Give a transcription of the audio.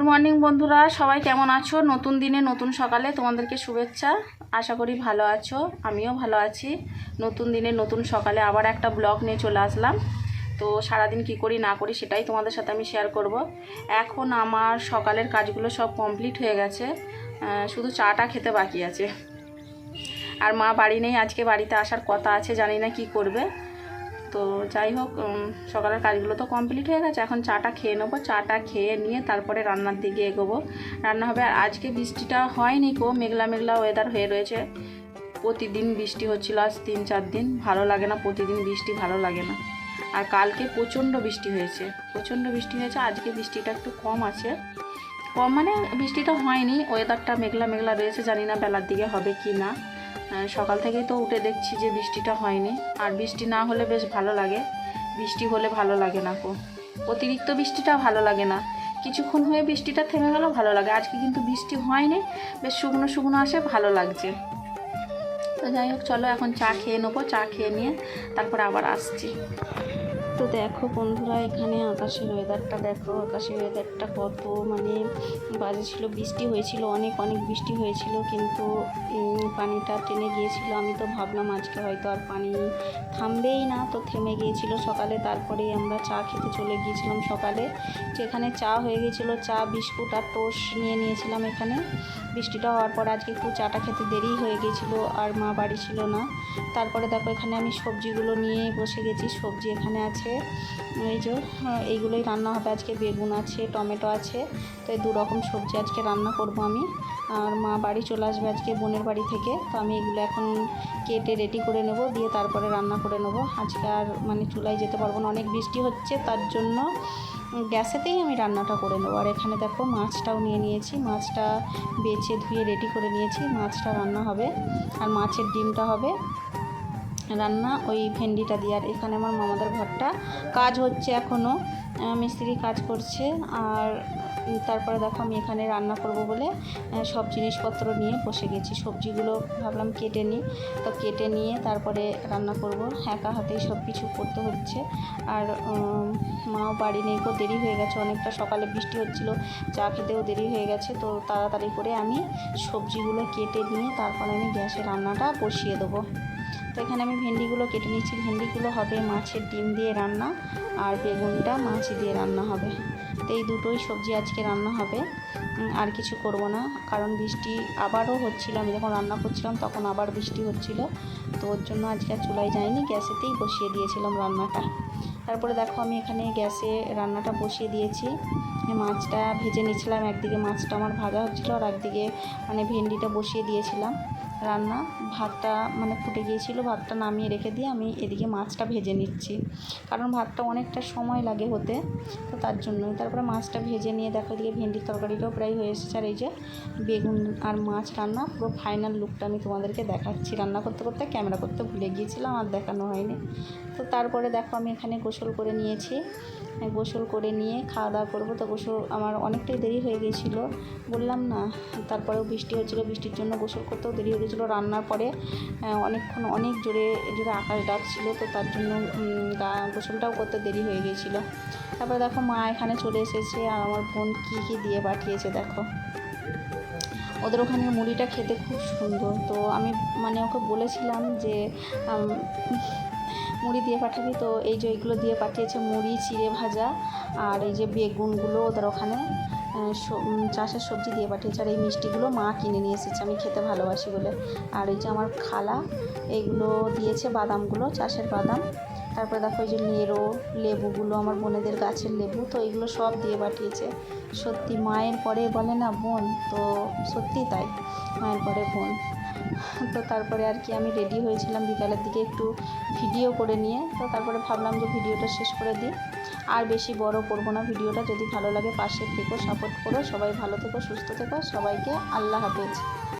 Good morning বন্ধুরা, সবাই কেমন আছো? নতুন দিনে, নতুন সকালে তোমাদেরকে শুভেচ্ছা। আশা করি ভালো আছো, আমিও ভালো আছি। নতুন দিনে, নতুন সকালে আবার একটা ব্লগ নিয়ে চলে আসলাম। তো সারাদিন কি করি, না করি সেটাই তোমাদের সাথে আমি শেয়ার করব। এখন আমার সকালের কাজগুলো সব কমপ্লিট হয়ে গেছে। শুধু চাটা খেতে বাকি আছে। আর মা বাড়ি নেই, আজকে বাড়িতে আসার কথা আছে, জানি না কি করবে। তো যাই হোক সকালের কাজগুলো তো কমপ্লিট হয়ে গেছে। এখন চাটা খেয়ে নেব। চাটা খেয়ে নিয়ে তারপরে রান্নার দিকে এগোবো। রান্না হবে আর আজকে বৃষ্টিটা হয়নি কো মেঘলা মেঘলা ওয়েদার হয়ে রয়েছে। প্রতিদিন বৃষ্টি হচ্ছিল আজ তিন চার দিন। ভালো লাগে না, প্রতিদিন বৃষ্টি ভালো লাগে না। আর কালকে প্রচণ্ড বৃষ্টি হয়েছে। প্রচণ্ড বৃষ্টি হয়েছে, আজকে বৃষ্টিটা একটু কম আছে। কম মানে বৃষ্টিটা হয়নি ওয়েদারটা মেঘলা মেঘলা রয়েছে, জানি না বেলার দিকে হবে কি না। সকাল থেকেই তো উঠে দেখছি যে বৃষ্টিটা হয়নি। আর বৃষ্টি না হলে বেশ ভালো লাগে। বৃষ্টি হলে ভালো লাগে না কো। অতিরিক্ত বৃষ্টিটা ভালো লাগে না। কিছুক্ষণ হয়ে বৃষ্টিটা থেমে গেল, ভালো লাগে। আজকে কিন্তু বৃষ্টি হয়নি, বেশ শুকনো শুকনো আসে, ভালো লাগছে। তো যাই হোক, চলো এখন চা খেয়ে নেব। চা খেয়ে নিয়ে তারপর আবার আসছি। তো দেখো বন্ধুরা, এখানে আকাশের ওয়েদারটা দেখো। আকাশের ওয়েদারটা কত মানে বাজে ছিল, বৃষ্টি হয়েছিল, অনেক অনেক বৃষ্টি হয়েছিল, কিন্তু পানিটা টেনে গিয়েছিল। আমি তো ভাবলাম আজকে হয়তো আর পানি থামবেই না, তো থেমে গিয়েছিল সকালে। তারপরে আমরা চা খেতে চলে গিয়েছিলাম সকালে। যেখানে চা হয়ে গিয়েছিল, চা, বিস্কুট আর টোস্ট নিয়ে নিয়েছিলাম এখানে। বৃষ্টিটা হওয়ার পর আজকে একটু চাটা খেতে দেরি হয়ে গিয়েছিল, আর মা বাড়ি ছিল না। তারপরে দেখো এখানে আমি সবজিগুলো নিয়ে বসে গেছি। সবজি এখানে আছে এই যে এইগুলোই রান্না হবে আজকে। বেগুন আছে, টমেটো আছে, তো এই দু রকম সবজি আজকে রান্না করব আমি। আর মা বাড়ি চলে আসবে আজকে বোনের বাড়ি থেকে, তো আমি এগুলো এখন কেটে রেডি করে নেব, দিয়ে তারপরে রান্না করে নেব। আজকে আর মানে চুলায় যেতে পারব না, অনেক বৃষ্টি হচ্ছে, তার জন্য গ্যাসেতেই আমি রান্নাটা করে নেব। আর এখানে দেখো মাছটাও নিয়ে নিয়েছি, মাছটা বেছে ধুয়ে রেডি করে নিয়েছি, মাছটা রান্না হবে। আর মাছের ডিমটা হবে। রান্না, ওই ভেন্ডিটা দিয়ে। আর এখানে আমার মামাদের ঘরটা। কাজ হচ্ছে এখনও মিস্ত্রি কাজ করছে। আর তারপরে দেখো আমি এখানে রান্না করব বলে সব জিনিসপত্র নিয়ে বসে গেছি। সবজিগুলো ভাবলাম কেটে নিই। তো কেটে নিয়ে তারপরে রান্না করব। একা হাতেই সব কিছু করতে হচ্ছে। আর মাও বাড়ি নেই গো, দেরি হয়ে গেছে। অনেকটা সকালে বৃষ্টি হচ্ছিল, চা খেতেও দেরি হয়ে গেছে। তো তাড়াতাড়ি করে আমি সবজিগুলো কেটে নিয়ে তারপরে আমি গ্যাসে রান্নাটা বসিয়ে দেবো। তো এখানে আমি ভেন্ডিগুলো কেটে নিচ্ছি। ভেন্ডিগুলো হবে মাছের ডিম দিয়ে রান্না আর বেগুনটা মাছ দিয়ে রান্না হবে। তো এই দুটোই সবজি আজকে রান্না হবে। আর কিছু করব না, কারণ বৃষ্টি আবারও হচ্ছিল। আমি যখন রান্না করছিলাম তখন আবার বৃষ্টি হচ্ছিল। তো ওর জন্য আজকে আর চুলায় যাইনি, গ্যাসেতেই বসিয়ে দিয়েছিলাম রান্নাটা। তারপরে দেখো আমি এখানে গ্যাসে রান্নাটা বসিয়ে দিয়েছি। মাছটা ভেজে নিয়েছিলাম। একদিকে মাছটা আমার ভাজা হচ্ছিল আর একদিকে মানে ভেন্ডিটা বসিয়ে দিয়েছিলাম। রান্না, ভাতটা মানে ফুটে গিয়েছিল, ভাতটা নামিয়ে রেখে দিয়ে আমি এদিকে মাছটা ভেজে নিচ্ছি। কারণ ভাতটা অনেকটা সময় লাগে হতে, তো তার জন্যই। তারপরে মাছটা ভেজে নিয়ে দেখো এদিকে ভেন্ডির তরকারিটাও প্রায় হয়ে এসেছে। আর এই যে বেগুন আর মাছ রান্না, পুরো ফাইনাল লুকটা আমি তোমাদেরকে দেখাচ্ছি। রান্না করতে করতে ক্যামেরা করতে ভুলে গিয়েছিলাম, আর দেখানো হয়নি। তো তারপরে দেখো আমি এখানে গোসল করে নিয়েছি। গোসল করে নিয়ে খাওয়া দাওয়া করব। তো গোসল আমার অনেকটাই দেরি হয়ে গিয়েছিল বললাম না, তারপরেও বৃষ্টি হচ্ছিল বৃষ্টির জন্য গোসল করতেও দেরি হয়ে গেছিল। রান্নার পরে অনেকক্ষণ অনেক জোরে জোরে আকাশ ডাকছিল। তো তার জন্য গোসলটাও করতে দেরি হয়ে গিয়েছিল তারপরে দেখো মা এখানে চলে এসেছে। আর আমার বোন কী কী দিয়ে পাঠিয়েছে দেখো। ওদের ওখানে মুড়িটা খেতে খুব সুন্দর। তো আমি মানে ওকে বলেছিলাম যে মুড়ি দিয়ে পাঠাবি তো এই যে এইগুলো দিয়ে পাঠিয়েছে মুড়ি, চিড়ে ভাজা আর এই যে বেগুনগুলো ওদের ওখানে চাষের সবজি দিয়ে পাঠিয়েছে। আর এই মিষ্টিগুলো মা কিনে নিয়ে এসেছে, আমি খেতে ভালোবাসি বলে। আর এই যে আমার খালা এইগুলো দিয়েছে বাদামগুলো, চাষের বাদাম। তারপরে দেখো এই যে নেড়ো লেবুগুলো, আমার বোনেদের গাছের লেবু, তো এগুলো সব দিয়ে পাঠিয়েছে। সত্যি মায়ের পরে বলে না বোন, তো সত্যি তাই, মায়ের পরে বোন। তো তারপরে আর কি আমি রেডি হয়েছিলাম বিকালের দিকে একটু ভিডিও করে নিয়ে। তো তারপরে ভাবলাম যে ভিডিওটা শেষ করে দিই। আর বেশি বড় করব না ভিডিওটা যদি ভালো লাগে পাশে থেকো সাপোর্ট করো। সবাই ভালো থেকো, সুস্থ থেকো। সবাইকে আল্লাহ হাফেজ।